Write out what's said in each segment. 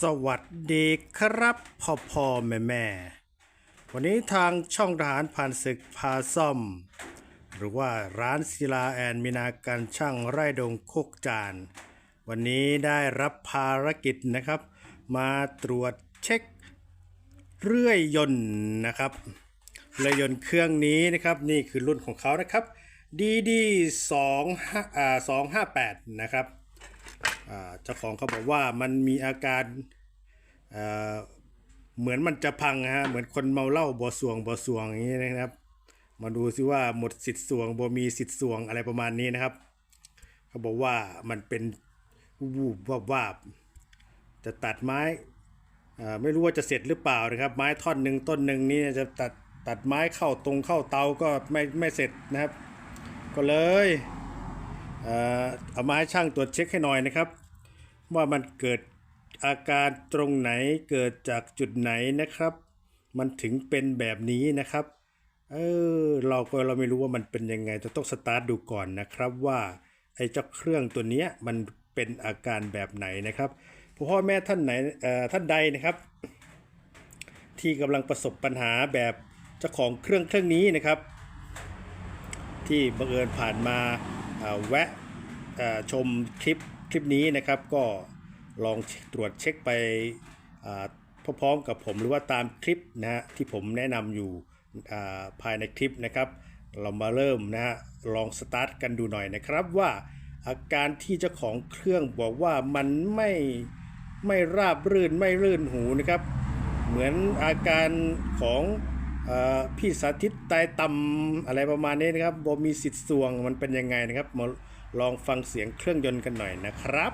สวัสดีครับพ่อพ่อแม่แม่ วันนี้ทางช่องทหารผ่านศึกพาซ่อม หรือว่าร้านศิลาแอนมินาการช่างไร่ดงโคกจาน วันนี้ได้รับภารกิจนะครับ มาตรวจเช็คเรื่อยยนต์นะครับเรื่อยยนต์เครื่องนี้นะครับนี่คือรุ่นของเขานะครับ DD 2อ่า258 นะครับ เจ้าของเขาบอกว่ามันมีอาการเอ่อเหมือนมันจะพังนะฮะเหมือนคนเมาเหล้าบ่สวงบ่สวงอย่างนี้นะครับ มาดูซิว่าหมดสิทธิ์สวงบ่มีสิทธิ์สวงอะไรประมาณนี้นะครับ เขาบอกว่ามันเป็นวูบวาบวาบจะตัดไม้ไม่รู้ว่าจะเสร็จหรือเปล่านะครับ ไม้ท่อนหนึ่งต้นหนึ่งนี่จะตัดตัดไม้เข้าตรงเข้าเตาก็ไม่ไม่เสร็จนะครับ ก็เลย เออเอามาให้ช่างตรวจเช็คให้หน่อยนะครับ ว่ามันเกิดอาการตรงไหนเกิดจากจุดไหนนะครับ มันถึงเป็นแบบนี้นะครับเออเราก็เราไม่รู้ว่ามันเป็นยังไงจะต้องสตาร์ทดูก่อนนะครับว่าไอ้เจ้าเครื่องตัวนี้มันเป็นอาการแบบไหนนะครับพ่อแม่ท่านไหนเออท่านใดนะครับ ที่กำลังประสบปัญหาแบบเจ้าของเครื่องเครื่องนี้นะครับ ที่บังเอิญผ่านมา แวะชมคลิปคลิปนี้นะครับ ก็ลองตรวจเช็คไปพร้อมๆกับผมหรือว่าตามคลิปนะฮะที่ผมแนะนำอยู่ภายในคลิปนะครับ เรามาเริ่มนะฮะลองสตาร์ทกันดูหน่อยนะครับว่าอาการที่เจ้าของเครื่องบอกว่ามันไม่ไม่ราบรื่นไม่รื่นหูนะครับ เหมือนอาการของ พี่สาธิตตายต่ำอะไรประมาณนี้นะครับบมีสิทธิ์สวงมันเป็นยังไงนะครับมาลองฟังเสียงเครื่องยนต์กันหน่อยนะครับ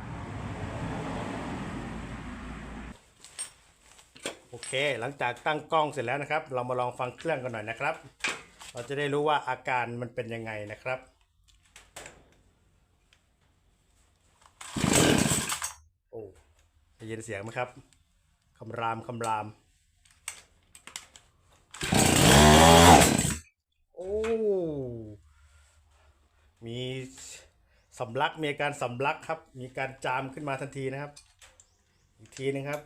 โอเค หลังจากตั้งกล้องเสร็จแล้วนะครับ เรามาลองฟังเครื่องกันหน่อยนะครับ เราจะได้รู้ว่าอาการมันเป็นยังไงนะครับโอ้ได้ยินเสียงไหมครับคำรามคำราม โอ้ มีสำลักมีอาการสำลักครับ มีการจามขึ้นมาทันทีนะครับ อีกทีนึงครับ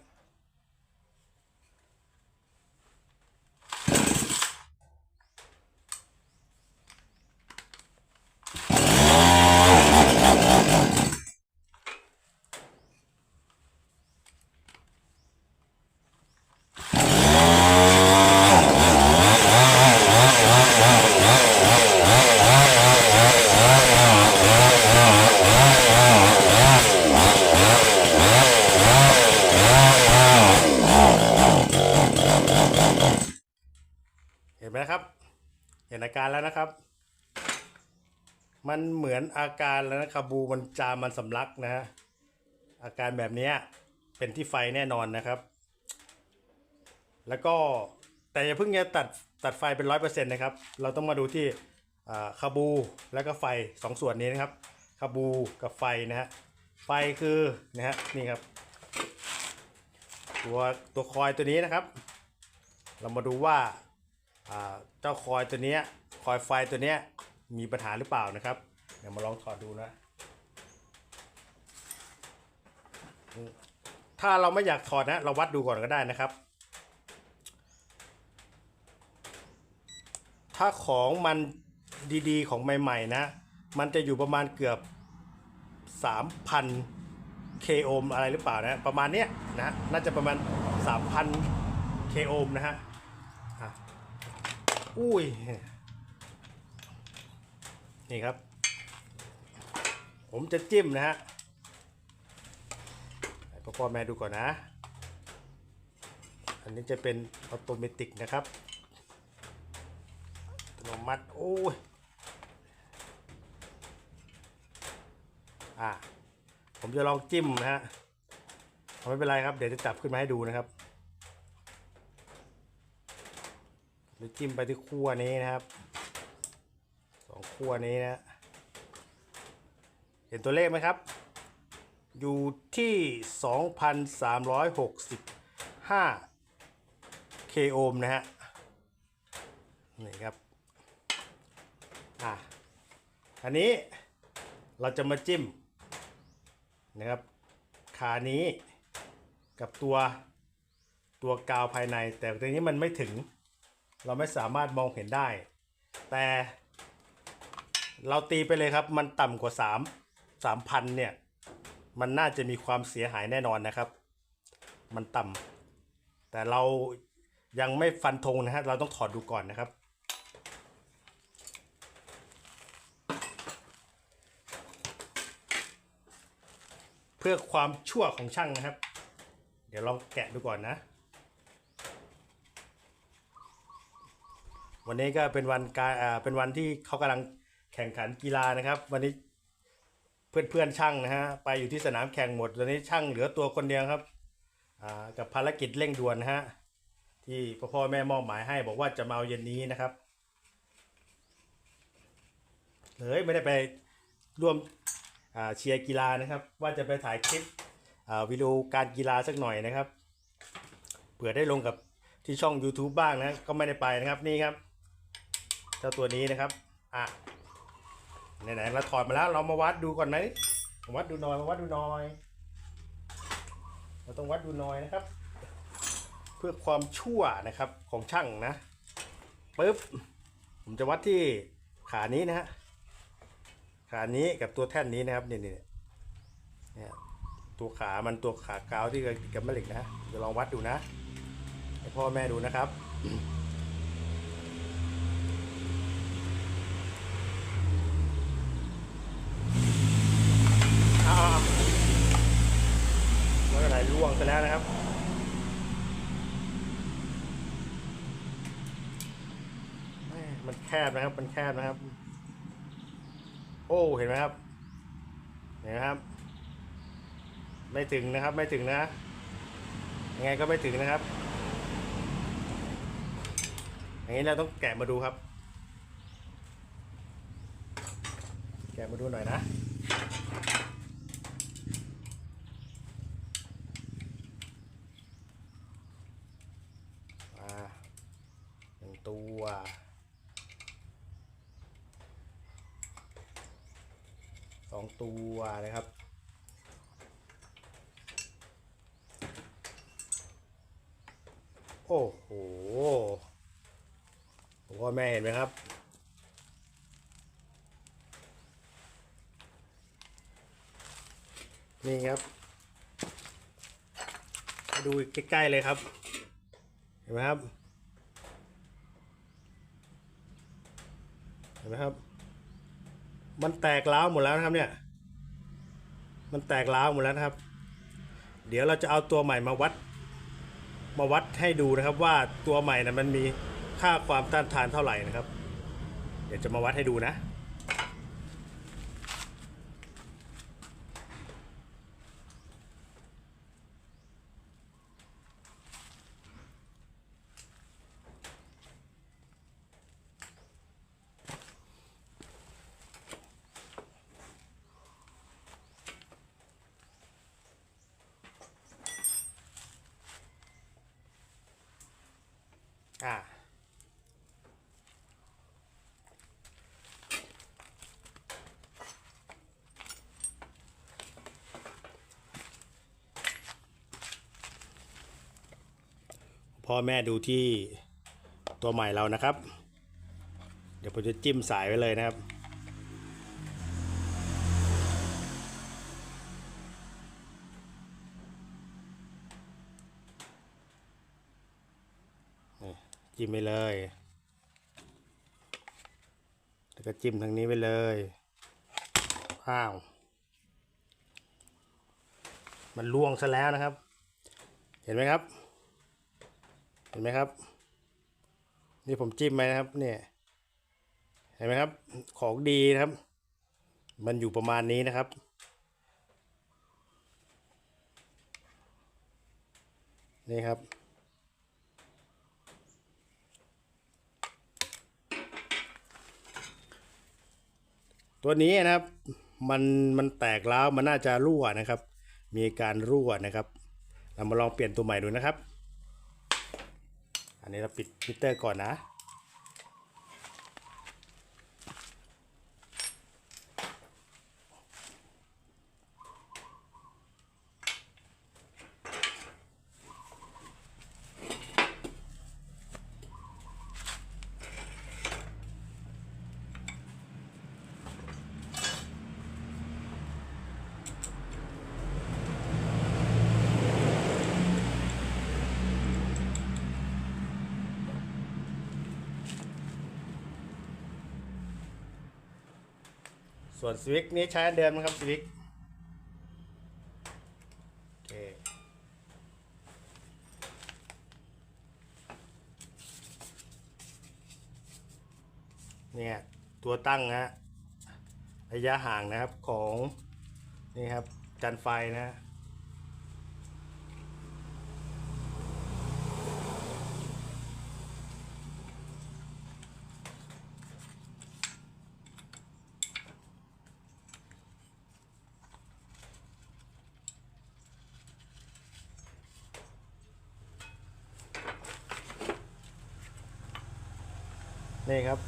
เห็นไหมครับ เห็นอาการแล้วนะครับ มันเหมือนอาการแล้วนะคาบูมันจามมันสำลักนะฮะอาการแบบนี้เป็นที่ไฟแน่นอนนะครับ แล้วก็แต่อย่าเพิ่งจะตัดตัดไฟเป็นร้อยเปอร์เซ็นต์นะครับ เราต้องมาดูที่อ่าคาบูแล้วก็ไฟสองส่วนนี้นะครับคาบูกับไฟนะฮะไฟคือนะฮะนี่ครับ ตัวตัวคอยตัวนี้นะครับ เรามาดูว่าเจ้าคอยตัวนี้คอยไฟตัวนี้ มีปัญหาหรือเปล่านะครับ เดี๋ยวมาลองถอดดูนะ ถ้าเราไม่อยากถอดนะ เราวัดดูก่อนก็ได้นะครับ ถ้าของมันดีๆ ของใหม่ๆนะ มันจะอยู่ประมาณเกือบ 3,000เคโอห์มอะไรหรือเปล่านะ ประมาณเนี้ยนะ น่าจะประมาณ 3,000เคโอห์มนะฮะอุ้ย นี่ครับ ผมจะจิ้มนะฮะพ่อพ่อแม่ดูก่อนนะ อันนี้จะเป็นออโตเมติกนะครับอัตโนมัติ โอ้ย อะ ผมจะลองจิ้มนะฮะไม่เป็นไรครับ เดี๋ยวจะจับขึ้นมาให้ดูนะครับเดี๋ยวจิ้มไปที่ขั้วนี้นะครับ ขั้วนี้นะ เห็นตัวเลขไหมครับ อยู่ที่ 2,365เคโอห์มนะฮะ นี่ครับ อะ อันนี้เราจะมาจิ้มนะครับขานี้กับตัวตัวกาวภายใน แต่ตรงนี้มันไม่ถึง เราไม่สามารถมองเห็นได้ แต่ เราตีไปเลยครับ มันต่ำกว่า3 3,000เนี่ย มันน่าจะมีความเสียหายแน่นอนนะครับ มันต่ำแต่เรายังไม่ฟันธงนะฮะเราต้องถอดดูก่อนนะครับ เพื่อความชั่วของช่างนะครับ เดี๋ยวลองแกะดูก่อนนะ วันนี้ก็เป็นวันการอ่าเป็นวันที่เขากำลัง แข่งขันกีฬานะครับ วันนี้เพื่อนเพื่อนช่างนะฮะไปอยู่ที่สนามแข่งหมดตอนนี้ช่างเหลือตัวคนเดียวครับกับภารกิจเร่งด่วนนะฮะที่พ่อพ่อแม่มอบหมายให้บอกว่าจะมาเอาเย็นนี้นะครับเลยไม่ได้ไปร่วมเชียร์กีฬานะครับ ว่าจะไปถ่ายคลิปวิดีโอการกีฬาสักหน่อยนะครับเผื่อได้ลงกับที่ช่อง YouTube บ้างนะก็ไม่ได้ไปนะครับนี่ครับ เจ้าตัวนี้นะครับอะ ไหนๆเราถอดมาแล้วเรามาวัดดูก่อนไหมมวัดดูหน่อยมาวัดดูหน่อย เราต้องวัดดูหน่อยนะครับ เพื่อความชั่วนะครับของช่างนะปึ๊บผมจะวัดที่ขานี้นะฮะขานี้กับตัวแท่นนี้นะครับนี่นี่เนี่ยตัวขามันตัวขากาวที่กับแม่เหล็กนะฮะเดี๋ยวลองวัดดูนะให้พ่อแม่ดูนะครับ อ้าวไม่เป็นไร ล่วงซะแล้วนะครับม่มันแคบนะครับ มันแคบนะครับ โอ้เห็นไหมครับ เห็นไหมครับ ไม่ถึงนะครับ ไม่ถึงนะ ยังไงก็ไม่ถึงนะครับ อย่างนี้เราต้องแกะมาดูครับ แกะมาดูหน่อยนะ อ่าหนึ่งตัวสอง ตัวนะครับโอ้โหพ่อแม่เห็นไหมครับ นี่ครับ ดูใกล้ๆเลยครับ เห็นไหมครับ เห็นไหมครับ มันแตกร้าวหมดแล้วนะครับเนี่ย มันแตกร้าวหมดแล้วนะครับ เดี๋ยวเราจะเอาตัวใหม่มาวัด มาวัดให้ดูนะครับว่าตัวใหม่นะมันมีค่าความต้านทานเท่าไหร่นะครับ เดี๋ยวจะมาวัดให้ดูนะ อ่า พ่อแม่ดูที่ตัวใหม่เรานะครับ เดี๋ยวผมจะจิ้มสายไว้เลยนะครับ จิ้มไปเลย แล้วก็จิ้มทางนี้ไปเลยอ้าว มันล่วงซะแล้วนะครับ เห็นไหมครับ เห็นไหมครับ นี่ผมจิ้มไปนะครับเนี่ยเห็นไหมครับ ของดีนะครับ มันอยู่ประมาณนี้นะครับ นี่ครับตัวนี้นะครับมันมันแตกแล้วมันน่าจะรั่วนะครับ มีการรั่วนะครับ เรามาลองเปลี่ยนตัวใหม่ดูนะครับ อันนี้เราปิดมิเตอร์ก่อนนะ ส่วนสวิกนี้ใช้เดิมนะครับสวิกโอเคเนี่ยตัวตั้งนะฮะระยะห่างนะครับของนี่ครับจันไฟนะ นี่ครับ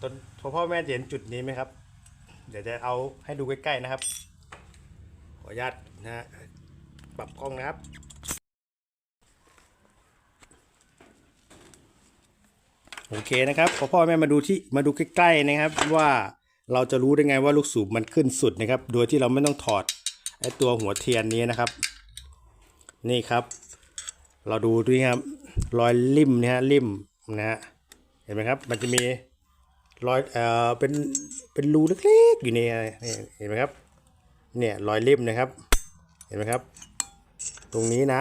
ตอนพ่อพ่อแม่เห็นจุดนี้ไหมครับ เดี๋ยวจะเอาให้ดูใกล้ๆนะครับ ขออนุญาตนะฮะปรับกล้องนะครับ โอเคนะครับพอพ่อแม่มาดูที่มาดูใกล้ๆนะครับ ว่าเราจะรู้ได้ไงว่าลูกสูบมันขึ้นสุดนะครับ โดยที่เราไม่ต้องถอดไอตัวหัวเทียนนี้นะครับ นี่ครับ เราดูด้วยครับ รอยลิ่มนี่ยฮะลิ่ม นะฮะเห็นไหมครับ มันจะมีรอยเอ่อเป็นเป็นรูเล็กๆอยู่เนี่ยนี่เห็นไหมครับ เนี่ยรอยลิ่มนะครับ เห็นไหมครับ ตรงนี้นะ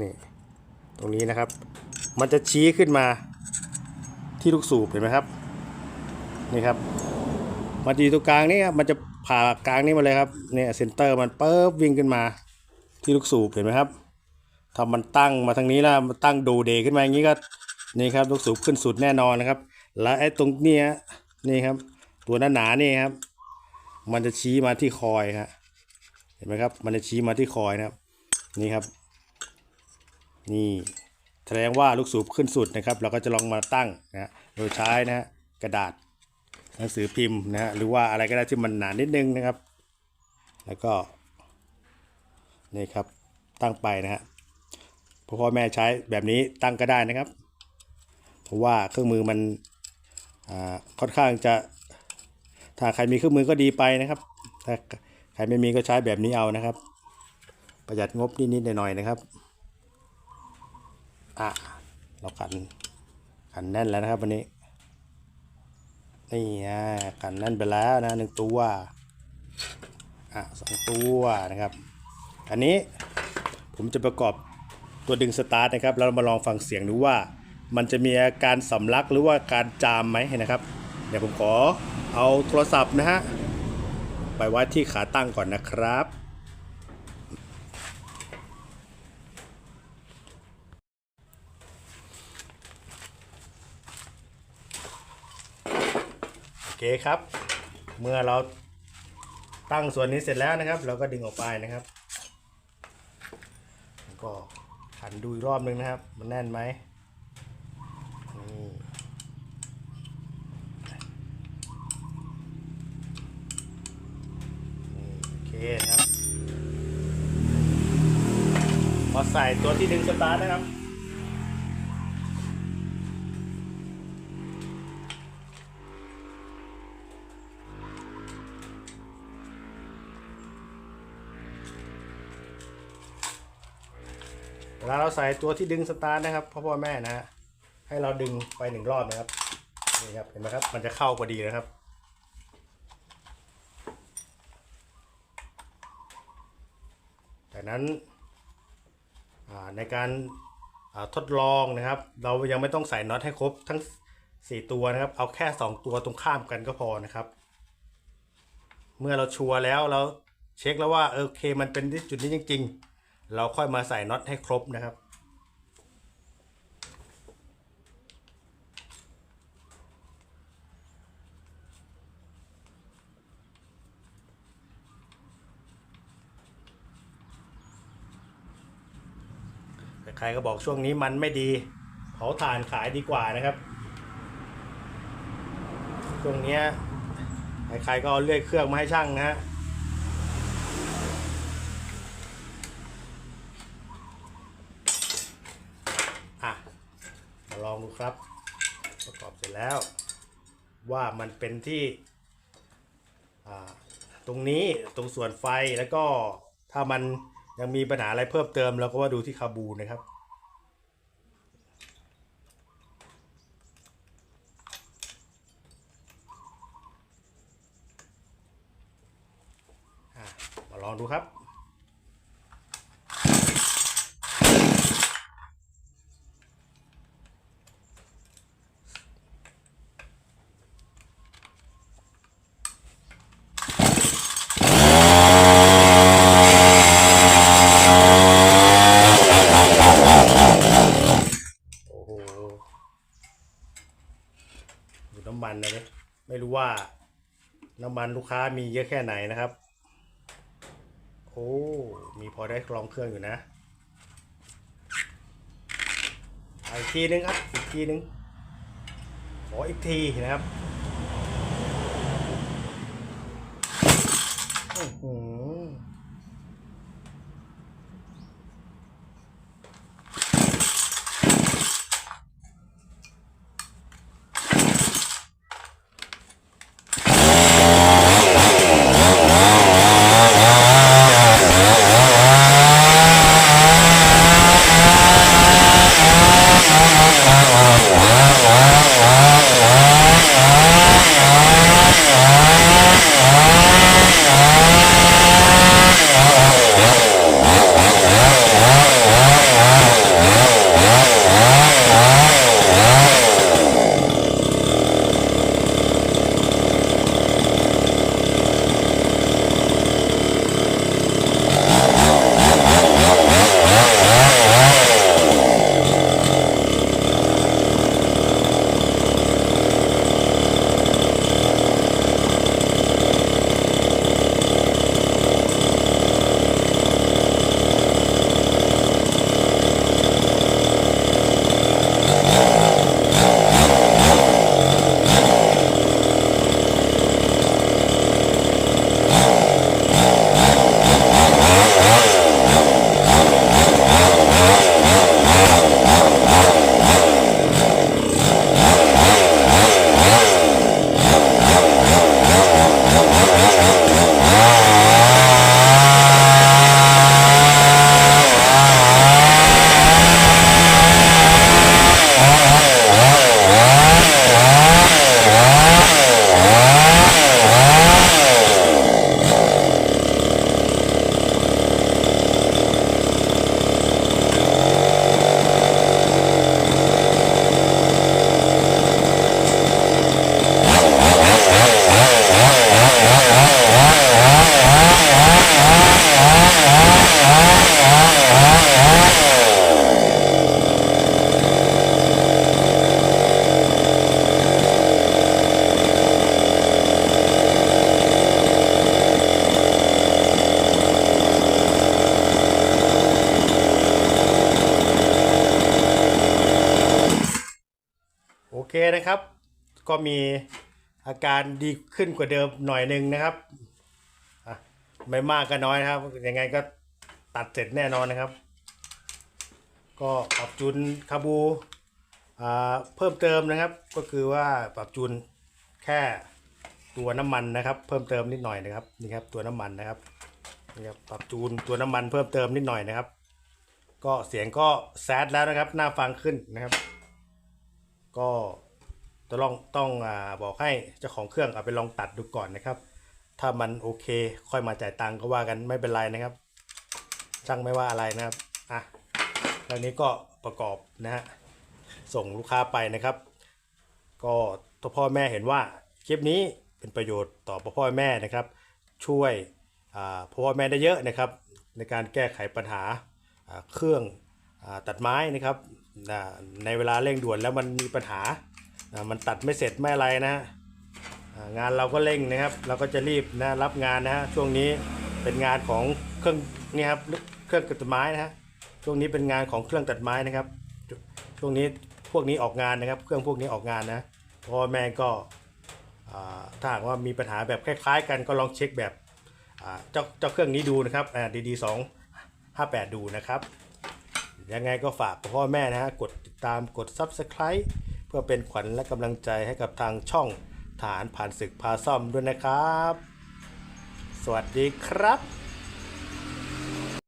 นี่ตรงนี้นะครับ มันจะชี้ขึ้นมาที่ลูกสูบเห็นไหมครับนี่ครับมันจะอยู่ตรงกลางนี่ครับมันจะผ่ากลางนี่มาเลยครับเนี่ยเซนเตอร์มันเปิ๊บวิ่งขึ้นมาที่ลูกสูบเห็นไหมครับถ้ามันตั้งมาทางนี้แล้วมันตั้งโดเดขึ้นมาอย่างนี้ก็ นี่ครับลูกสูบขึ้นสุดแน่นอนนะครับ แล้วไอ้ตรงเนี้ยนี่ครับ ตัวหนาๆนี่ครับ มันจะชี้มาที่คอยครับเห็นไหมครับ มันจะชี้มาที่คอยนะครับ นี่ครับ นี่แสดงว่าลูกสูบขึ้นสุดนะครับ เราก็จะลองมาตั้งนะฮะโดยใช้นะฮะกระดาษหนังสือพิมพ์นะฮะหรือว่าอะไรก็ได้ที่มันหนานิดนึงนะครับ แล้วก็นี่ครับตั้งไปนะฮะพ่อพ่อแม่ใช้แบบนี้ตั้งก็ได้นะครับ เพราะว่าเครื่องมือมันค่อนข้างจะ ถ้าใครมีเครื่องมือก็ดีไปนะครับ ถ้าใครไม่มีก็ใช้แบบนี้เอานะครับ ประหยัดงบนิดๆหน่อยๆนะครับอะเราขันขันแน่นแล้วนะครับวันนี้นี่อะขันแน่นไปแล้วนะหนึ่งตัวอะสองตัวนะครับ อันนี้ผมจะประกอบตัวดึงสตาร์ทนะครับ เรามาลองฟังเสียงดูว่า มันจะมีอาการสำลักหรือว่าการจามไหมนะครับ เดี๋ยวผมขอเอาโทรศัพท์นะฮะไปไว้ที่ขาตั้งก่อนนะครับ โอเคครับ เมื่อเราตั้งส่วนนี้เสร็จแล้วนะครับ เราก็ดึงออกไปนะครับ ก็ขันดูอีกรอบนึงนะครับ มันแน่นไหมนี่นี่โอเคนะครับ พอ ใส่ตัวที่ดึงสตาร์ทนะครับ เวลาเราใส่ตัวที่ดึงสตาร์ทนะครับพ่อพ่อแม่นะฮะให้เราดึงไปหนึ่งรอบนะครับนี่ครับเห็นไหมครับ มันจะเข้าพอดีนะครับจากนั้น ในการาทดลองนะครับ เรายังไม่ต้องใส่น็อตให้ครบทั้ง 4 ตัวนะครับ เอาแค่ 2 ตัวตรงข้ามกันก็พอนะครับ เมื่อเราชัวร์แล้วเราเช็คแล้วว่าเออโอเคมันเป็นที่จุดนี้จริง ๆ เราค่อยมาใส่น็อตให้ครบนะครับ รก็บอกช่วงนี้มันไม่ดีเผาถ่านขายดีกว่านะครับช่วงนี้ใครๆก็เอาเลื่อยเครื่องมาให้ช่างนะฮะอะมาลองดูครับ ประกอบเสร็จแล้ว ว่ามันเป็นที่ตรงนี้ตรงส่วนไฟแล้วก็ถ้ามันยังมีปัญหาอะไรเพิ่มเติมเราก็มาดูที่คาบูนะครับ น ลองดูครับ โอ้โหดูน้ำมันนะเนี่ยไม่รู้ว่าน้ำมันลูกค้ามีเยอะแค่ไหนนะครับ โอ้ มีพอได้กรองเครื่องอยู่นะอีกทีนึงครับ อีกทีนึง ขออีกทีนะครับ อือ นะครับ ก็มีอาการดีขึ้นกว่าเดิมหน่อยหนึ่งนะครับไม่มากก็น้อยนะครับ ยังไงก็ตัดเสร็จแน่นอนนะครับ ก็ปรับจูนคาบูอ่าเพิ่มเติมนะครับ ก็คือว่าปรับจูนแค่ตัวน้ำมันนะครับ เพิ่มเติมนิดหน่อยนะครับนี่ครับตัวน้ำมันนะครับนี่ครับปรับจูนตัวน้ำมันเพิ่มเติมนิดหน่อยนะครับ ก็เสียงก็แซดแล้วนะครับน่าฟังขึ้นนะครับ ก็ ต้องลองต้องอบอกให้เจ้าของเครื่องเอาไปลองตัดดูก่อนนะครับ ถ้ามันโอเคค่อยมาจ่ายตังค์ก็ว่ากันไม่เป็นไรนะครับ ช่างไม่ว่าอะไรนะครับอะแล้วนี้ก็ประกอบนะฮะส่งลูกค้าไปนะครับ ก็ตัวพ่อแม่เห็นว่าคลิปนี้เป็นประโยชน์ต่อพ่อแม่นะครับ ช่วยอ่าพ่อแม่ได้เยอะนะครับ ในการแก้ไขปัญหาเครื่องอตัดไม้นะครับในเวลาเร่งด่วนแล้วมันมีปัญหา มันตัดไม่เสร็จไม่อะไรนะงานเราก็เร่งนะครับ เราก็จะรีบนะรับงานนะฮะช่วงนี้เป็นงานของเครื่องนี่ครับเครื่องตัดไม้นะฮะช่วงนี้เป็นงานของเครื่องตัดไม้นะครับ ช่วงนี้พวกนี้ออกงานนะครับ เครื่องพวกนี้ออกงานนะพ่อแม่ก็ถ้าหากว่ามีปัญหาแบบคล้าย ๆ กันก็ลองเช็คแบบเจ้าเจ้าเครื่องนี้ดูนะครับดีดีสองห้าแปดดูนะครับยังไงก็ฝากพ่อแม่นะฮะกดติดตามกด Subscribe เพื่อเป็นขวัญและกำลังใจให้กับทางช่องฐานผ่านศึกพาซ่อมด้วยนะครับ สวัสดีครับ